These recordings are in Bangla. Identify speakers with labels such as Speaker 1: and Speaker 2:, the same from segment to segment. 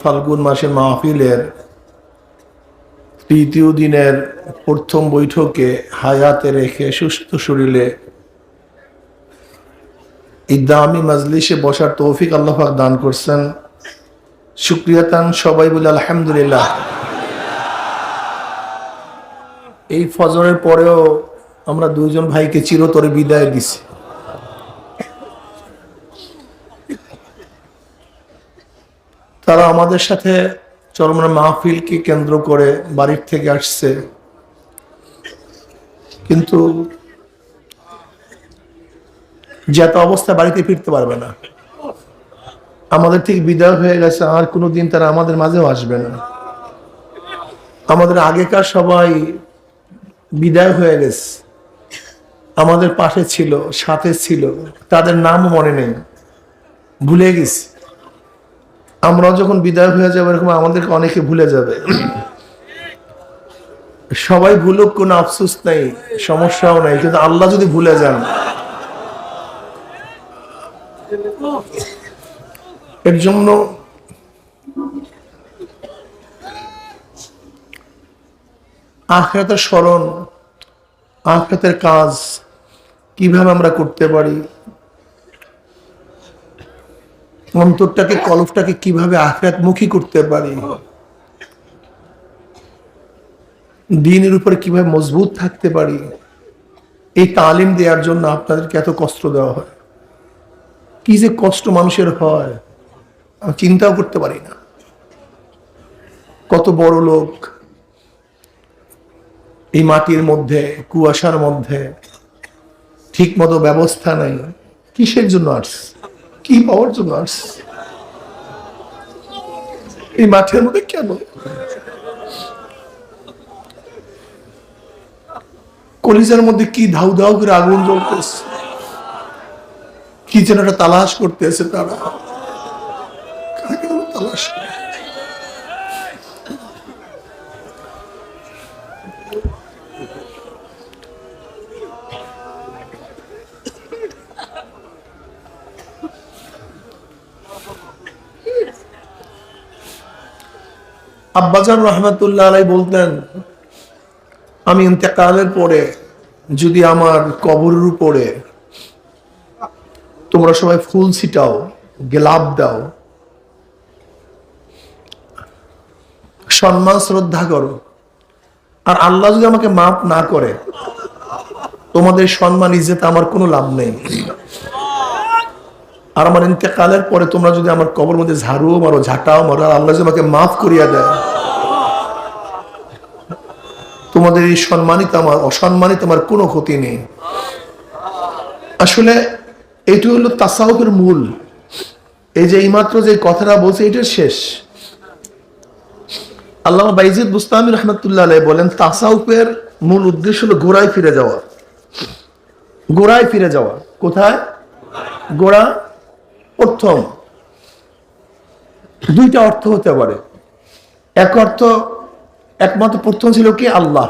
Speaker 1: ফাল্গুন মাসের মাহফিলের তৃতীয় দিনের প্রথম বৈঠকে হায়াতে রেখে সুস্থ শরীরে এই দামি মাজলিসে বসার তৌফিক আল্লাহাক দান করছেন। শুক্রিয়াতান সবাই বলে আলহামদুলিল্লাহ। এই ফজরের পরেও আমরা দুইজন ভাইকে চিরতরে বিদায় দিছি। তারা আমাদের সাথে চরমনা মাহফিলকে কেন্দ্র করে বাড়ির থেকে আসছে। কিন্তু যত অবস্থা বাড়িতে ফিরতে পারবে না। আমাদের ঠিক বিদায় হয়ে গেছে, আর কোনোদিন তারা আমাদের মাঝেও আসবে না। আমাদের আগেকার সবাই বিদায় হয়ে গেছে। আমাদের পাশে ছিল, সাথে ছিল, তাদের নামও মনে নেই। ভুলে গেছি। আমরা যখন বিদায় হয়ে যাব, এরকম আমাদেরকে অনেকে ভুলে যাবে। সবাই ভুলুক, কোনো আফসোস নাই, সমস্যাও নাই, কিন্তু আল্লাহ যদি ভুলে যান। এর জন্য আখরাতের স্মরণ, আখরাতের কাজ কীভাবে আমরা করতে পারি? অন্তরটাকে কলফটাকে কীভাবে আখরাত মুখী করতে পারি? দিনের উপরে কীভাবে মজবুত থাকতে পারি? এই তালিম দেওয়ার জন্য আপনাদেরকে এত কষ্ট দেওয়া হয়। কি যে কষ্ট মানুষের হয়, আমি চিন্তাও করতে পারি না। কত বড় লোক এই মাটির মধ্যে, কুয়াশার মধ্যে ঠিক মতো ব্যবস্থা নাই। কিসের জন্য আসছে? কি পাওয়ার জন্য আসছে এই মাঠের মধ্যে কেন? কলিজার মধ্যে কি ধাউ ধাউ করে আগুন জ্বলতেছে? কি যেন একটা তালাশ করতেছে তারা। তালাশ করে? আব্বাজান রহমতুল্লাহ আলাই বলতেন, আমি ইন্তেকালের পরে যদি আমার কবরের উপরে তোমরা সবাই ফুল ছিটাও, গেলাপ দাও, সম্মান, শ্রদ্ধা করো, আর আল্লাহ যদি আমাকে মাফ না করে, তোমাদের সম্মান, ইজ্জত আমার কোনো লাভ নেই। আর আমার ইন্তেকালের পরে তোমরা যদি আমার কবর মধ্যে ঝাড়ুও মারো, ঝাঁটাও মারো, আর আল্লাহ আমাকে মাফ করিয়া দেয়। তোমাদের এই সম্মানিত আমার, অসম্মানিত আমার কোনো ক্ষতি নেই। আসলে এটি হলো তাসাউফের মূল। এই যে এইমাত্র যে কথাটা বলছে, এটার শেষ। আল্লাহ বাইজিদ বুস্তামি রহমতুল্লাহ আলাই বলেন, তাসাউফের মূল উদ্দেশ্য হলো গোড়ায় ফিরে যাওয়া। গোড়ায় ফিরে যাওয়া। কোথায়? গোড়া প্রথম, দুইটা অর্থ হতে পারে। এক অর্থ, একমাত্র প্রথম ছিল কি? আল্লাহ।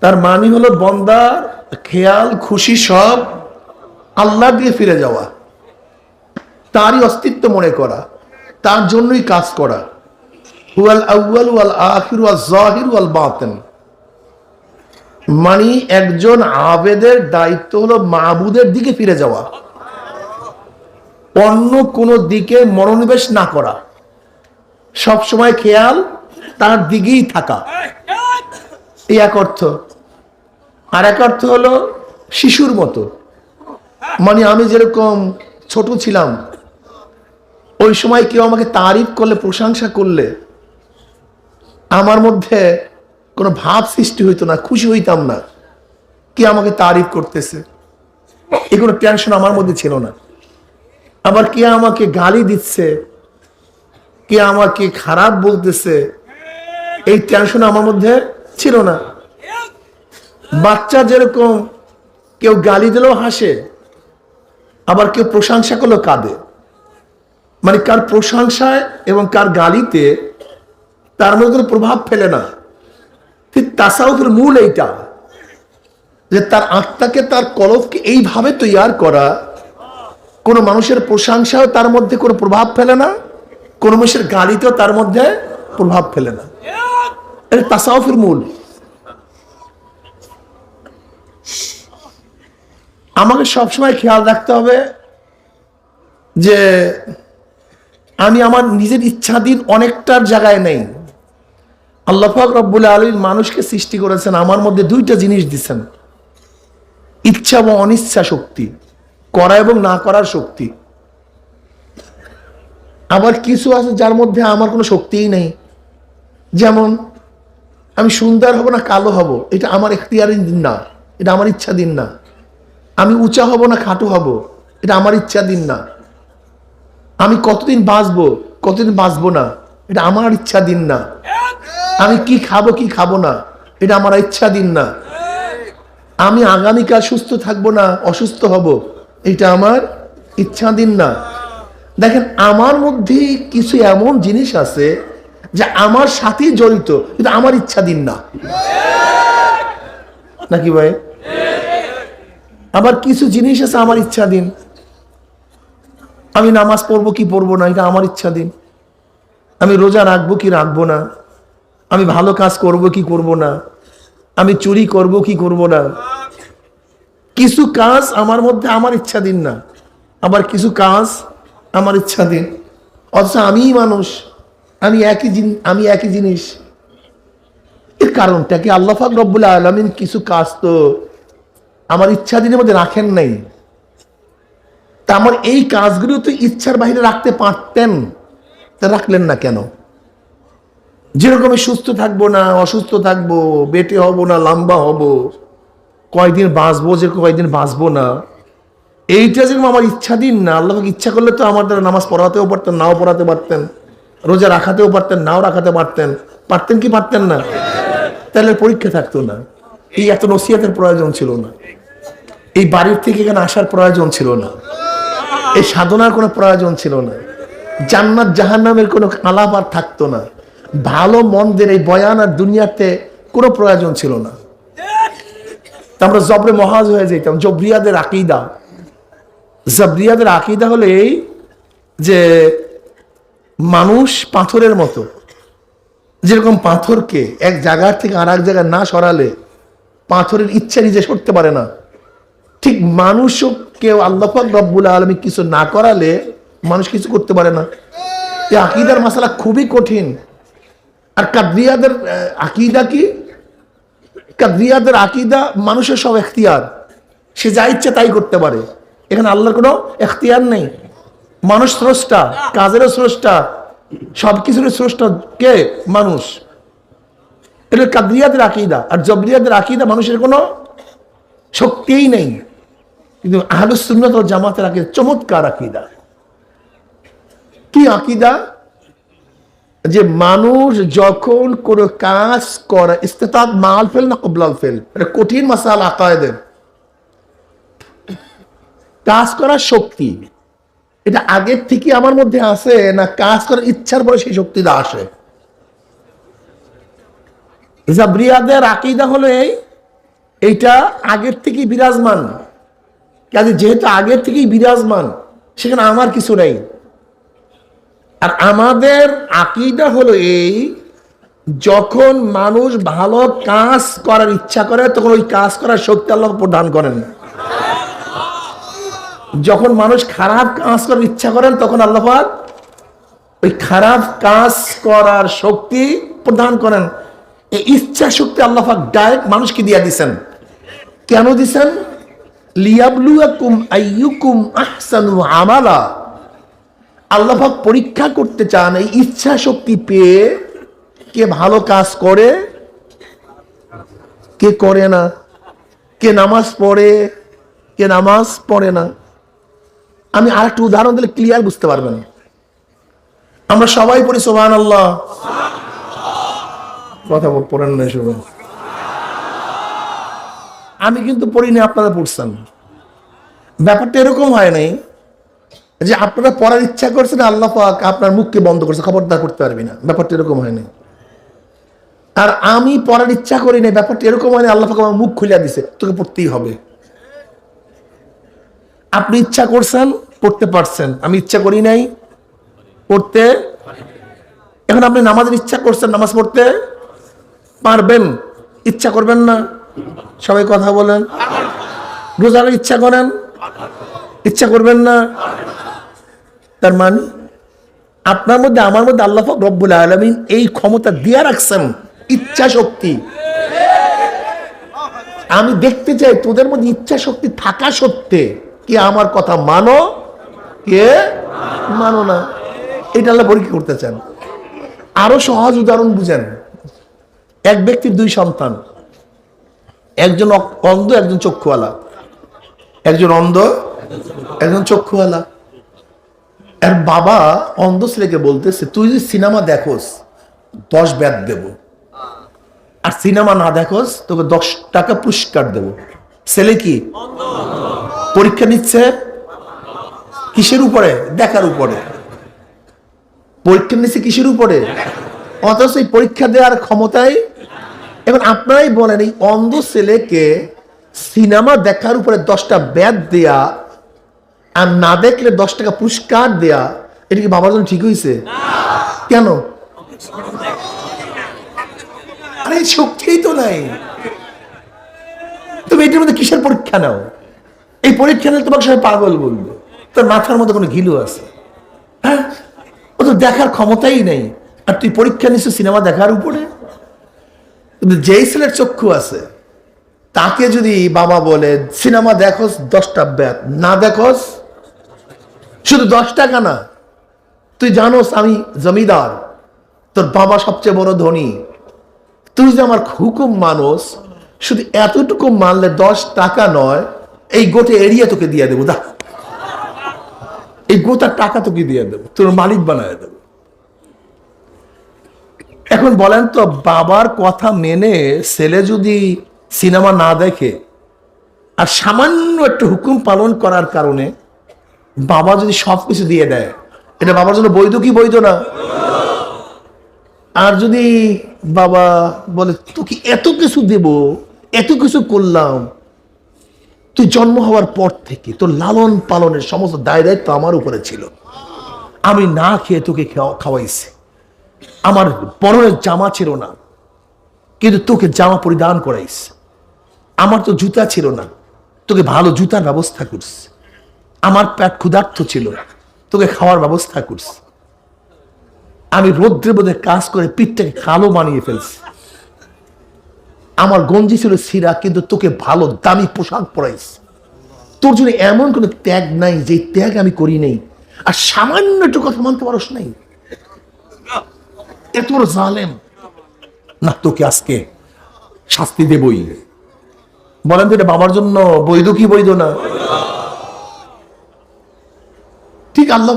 Speaker 1: তার মানে হলো বন্দার খেয়াল, খুশি সব আল্লাহ দিয়ে ফিরে যাওয়া। তারই অস্তিত্ব মনে করা। তার জন্যই কাজ করা। হুয়াল আউয়াল, ওয়াল আখির, ওয়াল জাহির, ওয়াল বাতেন। মানে একজন আবেদের দায়িত্ব হলো মাহবুদের দিকে ফিরে যাওয়া। অন্য কোনো দিকে মনোনিবেশ না করা। সব সময় খেয়াল তার দিকেই থাকা। এই এক অর্থ। আর এক অর্থ হলো শিশুর মতো। মানে আমি যেরকম ছোট ছিলাম, ওই সময় কেউ আমাকে তারিফ করলে, প্রশংসা করলে, আমার মধ্যে কোনো ভাব সৃষ্টি হইতো না, খুশি হইতাম না। কে আমাকে তারিফ করতেছে? এই কোনো টেনশন আমার মধ্যে ছিল না। আবার কে আমাকে গালি দিচ্ছে? কে আমাকে খারাপ বলতেছে? এই টেনশন আমার মধ্যে ছিল না। বাচ্চা যেরকম কেউ গালি দিলেও হাসে, আবার কেউ প্রশংসা করলেও কাঁদে। মানে কার প্রশংসায় এবং কার গালিতে তার মধ্যে কোনো প্রভাব ফেলে না। ঠিক তাসাউফের মূল এইটা, যে তার আত্মাকে, তার কলফকে এইভাবে তৈয়ার করা কোনো মানুষের প্রশংসাও তার মধ্যে কোনো প্রভাব ফেলে না, কোন মানুষের গাড়িতেও তার মধ্যে প্রভাব ফেলে না। এটা তাসাউফের মূল। আমাকে সবসময় খেয়াল রাখতে হবে যে আমি আমার নিজের ইচ্ছাধীন অনেকটার জায়গায় নেই। আল্লাহাক রব্বুল আলীর মানুষকে সৃষ্টি করেছেন, আমার মধ্যে দুইটা জিনিস দিচ্ছেন ইচ্ছা এবং অনিচ্ছা শক্তি। করা এবং না করার শক্তি। আবার কিছু আছে যার মধ্যে আমার কোনো শক্তিই নেই। যেমন, আমি সুন্দর হব না কালো হব, এটা আমার এখতিয়ারের দিন না, এটা আমার ইচ্ছা দিন না। আমি উঁচা হব না খাটো হব, এটা আমার ইচ্ছা দিন না। আমি কতদিন বাঁচবো কতদিন বাঁচবো না, এটা আমার ইচ্ছা দিন না। আমি কি খাব কি খাব না, এটা আমার ইচ্ছা দিন না। আমি আগামীকাল সুস্থ থাকব না, অসুস্থ হব এটা আমার ইচ্ছা দিন না। দেখেন, আমার মধ্যে কিছু এমন জিনিস আছে যে আমার সাথেই জড়িত, কিন্তু আমার ইচ্ছা দিন না। নাকি ভাই? আবার কিছু জিনিস আছে আমার ইচ্ছা দিন আমি নামাজ পড়ব কি পড়ব না, এটা আমার ইচ্ছা দিন আমি রোজা রাখব কি রাখব না। আমি ভালো কাজ করব কি করব না। আমি চুরি করব কি করব না। কিছু কাজ আমার মধ্যে আমার ইচ্ছা দিন না, আবার কিছু কাজ আমার ইচ্ছা দিন অথচ আমিই মানুষ, আমি একই জিন, আমি একই জিনিস। এর কারণটা কি? আল্লাহাক রব্বুল আলমিন কিছু কাজ তো আমার ইচ্ছা দিনের মধ্যে রাখেন নাই। তা আমার এই কাজগুলো তো ইচ্ছার বাইরে রাখতে পারতেন, তা রাখলেন না কেন? যেরকম সুস্থ থাকব না, অসুস্থ থাকব, বেটে হব না, লম্বা হব কয়দিন বাঁচবো যে কয়দিন বাঁচবো না, এইটা যেরকম আমার ইচ্ছা দিন না আল্লাহকে ইচ্ছা করলে তো আমার দ্বারা নামাজ পড়াতেও পারতেন, নাও পড়াতে পারতেন, রোজা রাখাতেও পারতেন, নাও রাখাতে পারতেন পারতেন কি পারতেন না? তাহলে পরীক্ষা থাকতো না। এই এত নসিয়াতের প্রয়োজন ছিল না। এই বাড়ির থেকে এখানে আসার প্রয়োজন ছিল না। এই সাধনার কোনো প্রয়োজন ছিল না। জান্নাত জাহান্নামের কোনো আলাপ আর থাকতো না। ভালো মন্দের এই বয়ান আর দুনিয়াতে কোনো প্রয়োজন ছিল না। তা আমরা জবরে মহাজ হয়ে যেতাম জবরিয়াদের আকিদা। জবরিয়াদের আকিদা হলে এই যে মানুষ পাথরের মতো। যেরকম পাথরকে এক জায়গার থেকে আর এক জায়গায় না সরালে পাথরের ইচ্ছা নিজে সরতে পারে না। ঠিক মানুষও কেউ আল্লাহাক রব্বুল আলমী কিছু না করালে মানুষ কিছু করতে পারে না। এই আকিদার মশালা খুবই কঠিন। আর কাদ্রিয়াদের আকিদা কি? কাদ্রিয়াদের আকিদা মানুষের সব এখতিয়ার। সে যা ইচ্ছে তাই করতে পারে। এখানে আল্লাহর কোনো এখতিয়ার নেই। মানুষ স্রষ্টা, কাজেরও স্রষ্টা সব কিছুর স্রষ্টা কে? মানুষ। এটা কাদ্রিয়াদের আকিদা। আর জবরিয়াদের আকিদা মানুষের কোনো শক্তিই নেই। কিন্তু আহলুসুন্নত জামাতের আকিদা, চমৎকার আকিদা। কি আকিদা? যে মানুষ যখন কোনো কাজ করে, ইস্তেতাদ মাল ফেল না কবলাল ফেল? এটা কঠিন মাসাল আকায়দের কাজ করার শক্তি। এটা আগের থেকে আমার মধ্যে আসে না কাজ করার ইচ্ছার পরে সেই শক্তিটা আসে। জাবরিয়াদের আকিদা হলো এই, এইটা আগের থেকেই বিরাজমান। কাজে যেহেতু আগের থেকেই বিরাজমান, সেখানে আমার কিছু নেই। আর আমাদের আকিদা হলো এই, যখন মানুষ ভালো কাজ করার ইচ্ছা করে, তখন ওই কাজ করার শক্তি আল্লাহ প্রদান করেন। যখন মানুষ খারাপ কাজ করার ইচ্ছা করেন, তখন আল্লাহ ওই খারাপ কাজ করার শক্তি প্রদান করেন। এই ইচ্ছা শক্তি আল্লাহ ডাইরেক্ট মানুষকে দিয়ে দিছেন। কেন দিছেন? লিয়াবলুয়াকুম আইয়ুকুম আহসানু আমালা। আল্লাহ পাক পরীক্ষা করতে চান, এই ইচ্ছা শক্তি পেয়ে কে ভালো কাজ করে, কে করে না, কে নামাজ পড়ে, কে নামাজ পড়ে না। আমি আর একটু উদাহরণ দিলে ক্লিয়ার বুঝতে পারবেন। আমরা সবাই পড়ি সোহান আল্লাহ কথা পড়েন না সবাই আমি কিন্তু পড়িনি, আপনারা পড়ছেন। ব্যাপারটা এরকম হয় নাই যে আপনারা পড়ার ইচ্ছা করছেন, আল্লাহ পাক আপনার মুখকে বন্ধ করছে, খবরদার করতে পারবি না। ব্যাপারটা এরকম হয়নি। আর আমি পড়ার ইচ্ছা করি না ব্যাপারটা এরকম হয়নি, আল্লাহ পাক আমার মুখ খুলিয়া দিছে, তোকে পড়তেই হবে। আপনি ইচ্ছা করছেন, পড়তে পারছেন। আমি ইচ্ছা করি নাই, পড়তে এখন আপনি নামাজের ইচ্ছা করছেন, নামাজ পড়তে পারবেন, ইচ্ছা করবেন না। সবাই কথা বলেন। রোজার ইচ্ছা করেন, ইচ্ছা করবেন না। তার মানে আপনার মধ্যে, আমার মধ্যে আল্লাহ রব্বুল আলমিন এই ক্ষমতা দিয়ে রাখছেন, ইচ্ছা শক্তি। আমি দেখতে চাই তোদের মধ্যে ইচ্ছা শক্তি থাকা সত্ত্বে কি আমার কথা মানো, কে মানো না। এটা আল্লাহ পরীক্ষা করতে চান। আরও সহজ উদাহরণ বুঝেন। এক ব্যক্তির দুই সন্তান। একজন অন্ধ, একজন চক্ষুওয়ালা। একজন অন্ধ, একজন চক্ষুওয়ালা। এর বাবা অন্ধ ছেলেকে বলতেছে, তুই যদি সিনেমা দেখোস, দশ ব্যাট দেব। আর সিনেমা না দেখোস, তোকে দশ টাকা পুরস্কার দেব। ছেলে কি? পরীক্ষা নিচ্ছে? কিসের উপরে? দেখার উপরে। পরীক্ষা নিচ্ছে কিসের উপরে? অথচ এই পরীক্ষা দেওয়ার ক্ষমতায়, এখন আপনারাই বলেন, এই অন্ধ ছেলেকে সিনেমা দেখার উপরে দশটা ব্যাট দেয়া আর না দেখলে দশ টাকা পুরস্কার দেয়া, এটা কি বাবার জন্য ঠিক হয়েছে কেন? আরে শক্তিই তো নাই। তুমি এটার মধ্যে কিসের পরীক্ষা নাও? এই পরীক্ষা নিলে তোমাকে সবাই পাগল বলবে। তোর মাথার মধ্যে কোনো ঘিলু আছে। হ্যাঁ? ও তো দেখার ক্ষমতাই নেই। আর তুই পরীক্ষা নিচ্ছ সিনেমা দেখার উপরে? যেই ছেলের চক্ষু আছে, তাকে যদি বাবা বলে, সিনেমা দেখোস, দশটা ব্যাট না দেখোস শুধু দশ টাকা না, তুই জানোস আমি জমিদার, তোর বাবা সবচেয়ে বড় ধনী। তুই যে আমার হুকুম মানুষ শুধু এতটুকু মানলে দশ টাকা নয়, এই গোটে এরিয়া তোকে দিয়ে দেবো দা এই গোটা টাকা তোকে দিয়ে দেবো, তোর মালিক বানায় দেবো। এখন বলেন তো, বাবার কথা মেনে ছেলে যদি সিনেমা না দেখে, আর সামান্য একটু হুকুম পালন করার কারণে বাবা যদি সবকিছু দিয়ে দেয়, এটা বাবার জন্য বৈধ কি বৈধ না? আর যদি বাবা বলে, তোকে এত কিছু দেব, এত কিছু করলাম, তুই জন্ম হওয়ার পর থেকে তোর লালন পালনের সমস্ত দায় দায়িত্ব আমার উপরে ছিল। আমি না খেয়ে তোকে খাওয়া- খাওয়াইছি। আমার পরনের জামা ছিল না, কিন্তু তোকে জামা পরিধান করাইস আমার তো জুতা ছিল না, তোকে ভালো জুতার ব্যবস্থা করছি। আমার পেট ক্ষুধার্থ ছিল। তোকে খাওয়ার ব্যবস্থা করছি। আমি রৌদ্রে বোধে কাজ করে পিঠটাকে কালো বানিয়ে ফেলছি। আমার গঞ্জি ছিল সিরা কিন্তু তোকে ভালো দামি পোশাক পরাইছি। তোর জন্য এমন কোনো ত্যাগ নাই যে ত্যাগ আমি করি নেই। আর সামান্য একটু কথা মানতে পারস নাই। এত বড় জালেম। না, তোকে আজকে শাস্তি দেবই। বলেন তো এটা বাবার জন্য বৈধ কি বৈধ না? ঠিক আল্লাহ